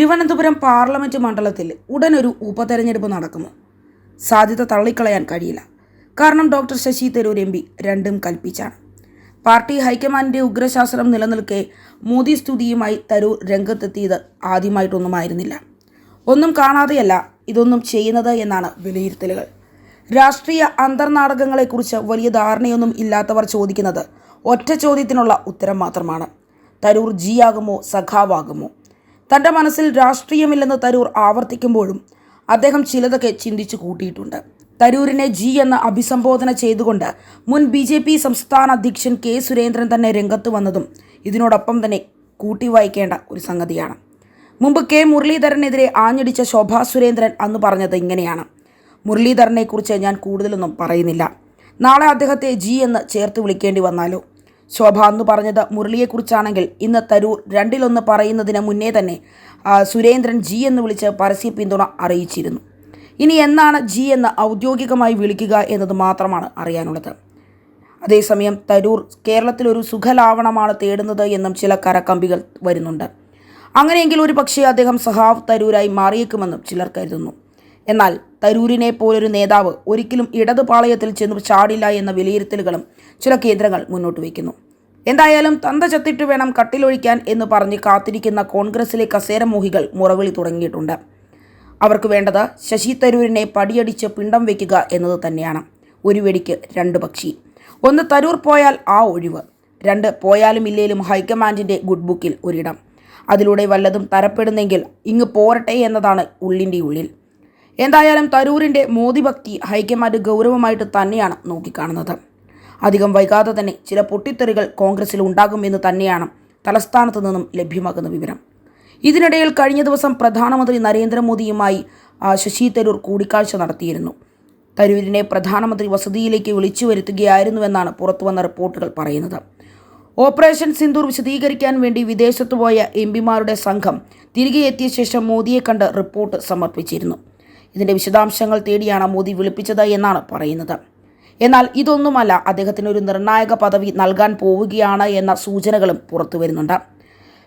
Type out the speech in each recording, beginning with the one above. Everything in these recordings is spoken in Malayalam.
തിരുവനന്തപുരം പാർലമെന്റ് മണ്ഡലത്തിൽ ഉടൻ ഒരു ഉപതെരഞ്ഞെടുപ്പ് നടക്കുമോ? സാധ്യത തള്ളിക്കളയാൻ കഴിയില്ല. കാരണം doctor Shashi Tharoor M P രണ്ടും കൽപ്പിച്ചാണ്. പാർട്ടി ഹൈക്കമാൻഡിന്റെ ഉഗ്രശാസ്ത്രം നിലനിൽക്കെ മോദി സ്തുതിയുമായി തരൂർ രംഗത്തെത്തിയത് ആദ്യമായിട്ടൊന്നുമായിരുന്നില്ല. ഒന്നും കാണാതെയല്ല ഇതൊന്നും ചെയ്യുന്നത് എന്നാണ് വിലയിരുത്തലുകൾ. രാഷ്ട്രീയ അന്തർനാടകങ്ങളെക്കുറിച്ച് വലിയ ധാരണയൊന്നും ഇല്ലാത്തവർ ചോദിക്കുന്നത് ഒറ്റ ചോദ്യത്തിനുള്ള ഉത്തരം മാത്രമാണ്. തരൂർ ജിയാകുമോ സഖാവാകുമോ? തന്റെ മനസ്സിൽ രാഷ്ട്രീയമില്ലെന്ന് തരൂർ ആവർത്തിക്കുമ്പോഴും അദ്ദേഹം ചിലതൊക്കെ ചിന്തിച്ചു കൂട്ടിയിട്ടുണ്ട്. തരൂരിനെ ജി എന്ന് അഭിസംബോധന ചെയ്തുകൊണ്ട് മുൻ ബി ജെ പി സംസ്ഥാന അധ്യക്ഷൻ കെ സുരേന്ദ്രൻ തന്നെ രംഗത്ത് വന്നതും ഇതിനോടൊപ്പം തന്നെ കൂട്ടി വായിക്കേണ്ട ഒരു സംഗതിയാണ്. മുമ്പ് കെ മുരളീധരനെതിരെ ആഞ്ഞടിച്ച ശോഭാ സുരേന്ദ്രൻ അന്ന് പറഞ്ഞത് ഇങ്ങനെയാണ്. മുരളീധരനെക്കുറിച്ച് ഞാൻ കൂടുതലൊന്നും പറയുന്നില്ല. നാളെ അദ്ദേഹത്തെ ജി എന്ന് ചേർത്ത് വിളിക്കേണ്ടി വന്നാലോ? ശോഭ അന്ന് പറഞ്ഞത് മുരളിയെക്കുറിച്ചാണെങ്കിൽ ഇന്ന് തരൂർ രണ്ടിലൊന്ന് പറയുന്നതിന് മുന്നേ തന്നെ സുരേന്ദ്രൻ ജി എന്ന് വിളിച്ച് പരസ്യ പിന്തുണ അറിയിച്ചിരുന്നു. ഇനി എന്നാണ് ജി എന്ന് ഔദ്യോഗികമായി വിളിക്കുക എന്നത് മാത്രമാണ് അറിയാനുള്ളത്. അതേസമയം തരൂർ കേരളത്തിലൊരു സുഖലാവണമാണ് തേടുന്നത് എന്നും ചില കരക്കമ്പികൾ വരുന്നുണ്ട്. അങ്ങനെയെങ്കിൽ ഒരു പക്ഷേ അദ്ദേഹം സഹാവ് തരൂരായി മാറിയേക്കുമെന്നും ചിലർ കരുതുന്നു. എന്നാൽ തരൂരിനെ പോലൊരു നേതാവ് ഒരിക്കലും ഇടതുപാളയത്തിൽ ചെന്ന് ചാടില്ല എന്ന വിലയിരുത്തലുകളും ചില കേന്ദ്രങ്ങൾ മുന്നോട്ട് വയ്ക്കുന്നു. എന്തായാലും തന്ത ചത്തിട്ട് വേണം കട്ടിലൊഴിക്കാൻ എന്ന് പറഞ്ഞ് കാത്തിരിക്കുന്ന കോൺഗ്രസിലെ കസേരമോഹികൾ മുറവിളി തുടങ്ങിയിട്ടുണ്ട്. അവർക്ക് വേണ്ടത് ശശി തരൂരിനെ പടിയടിച്ച് പിണ്ടം വയ്ക്കുക എന്നത് തന്നെയാണ്. ഒരു വെടിക്ക് രണ്ട് പക്ഷി. ഒന്ന് തരൂർ പോയാൽ ആ ഒഴിവ്. രണ്ട് പോയാലും ഇല്ലേലും ഹൈക്കമാൻഡിന്റെ ഗുഡ് ബുക്കിൽ ഒരിടം. അതിലൂടെ വല്ലതും തരപ്പെടുന്നെങ്കിൽ ഇങ്ങ് പോരട്ടെ എന്നതാണ് ഉള്ളിന്റെ ഉള്ളിൽ. എന്തായാലും തരൂരിന്റെ മോദിഭക്തി ഹൈക്കമാൻഡ് ഗൗരവമായിട്ട് തന്നെയാണ് നോക്കിക്കാണുന്നത്. അധികം വൈകാതെ തന്നെ ചില പൊട്ടിത്തെറികൾ കോൺഗ്രസിൽ ഉണ്ടാകുമെന്ന് തന്നെയാണ് തലസ്ഥാനത്ത് നിന്നും ലഭ്യമാകുന്ന വിവരം. ഇതിനിടയിൽ കഴിഞ്ഞ ദിവസം പ്രധാനമന്ത്രി നരേന്ദ്രമോദിയുമായി ശശി തരൂർ കൂടിക്കാഴ്ച നടത്തിയിരുന്നു. തരൂരിനെ പ്രധാനമന്ത്രി വസതിയിലേക്ക് വിളിച്ചു വരുത്തുകയായിരുന്നുവെന്നാണ് പുറത്തുവന്ന റിപ്പോർട്ടുകൾ പറയുന്നത്. ഓപ്പറേഷൻ സിന്ദൂർ വിശദീകരിക്കാൻ വേണ്ടി വിദേശത്തു പോയ എം പിമാരുടെ സംഘം തിരികെ എത്തിയ ശേഷം മോദിയെ കണ്ട് റിപ്പോർട്ട് സമർപ്പിച്ചിരുന്നു. ഇതിന്റെ വിശദാംശങ്ങൾ തേടിയാണ് മോദി വിളിപ്പിച്ചത് എന്നാണ് പറയുന്നത്. എന്നാൽ ഇതൊന്നുമല്ല അദ്ദേഹത്തിന് ഒരു നിർണായക പദവി നൽകാൻ പോവുകയാണ് എന്ന സൂചനകളും പുറത്തു വരുന്നുണ്ട്.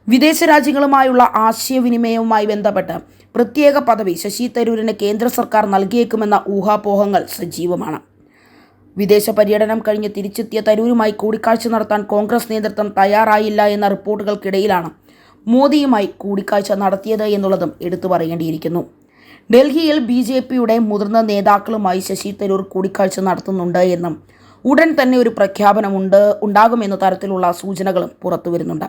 വിദേശ രാജ്യങ്ങളുമായുള്ള ആശയവിനിമയവുമായി ബന്ധപ്പെട്ട് പ്രത്യേക പദവി ശശി തരൂരിന് കേന്ദ്ര സർക്കാർ നൽകിയേക്കുമെന്ന ഊഹാപോഹങ്ങൾ സജീവമാണ്. വിദേശ പര്യടനം കഴിഞ്ഞ് തിരിച്ചെത്തിയ തരൂരുമായി കൂടിക്കാഴ്ച നടത്താൻ കോൺഗ്രസ് നേതൃത്വം തയ്യാറായില്ല എന്ന റിപ്പോർട്ടുകൾക്കിടയിലാണ് മോദിയുമായി കൂടിക്കാഴ്ച നടത്തിയത് എന്നുള്ളതും എടുത്തു പറയേണ്ടിയിരിക്കുന്നു. ഡൽഹിയിൽ ബി ജെ പിയുടെ മുതിർന്ന നേതാക്കളുമായി ശശി തരൂർ കൂടിക്കാഴ്ച നടത്തുന്നുണ്ട് എന്നും ഉടൻ തന്നെ ഒരു പ്രഖ്യാപനമുണ്ട് ഉണ്ടാകുമെന്ന തരത്തിലുള്ള സൂചനകളും പുറത്തു വരുന്നുണ്ട്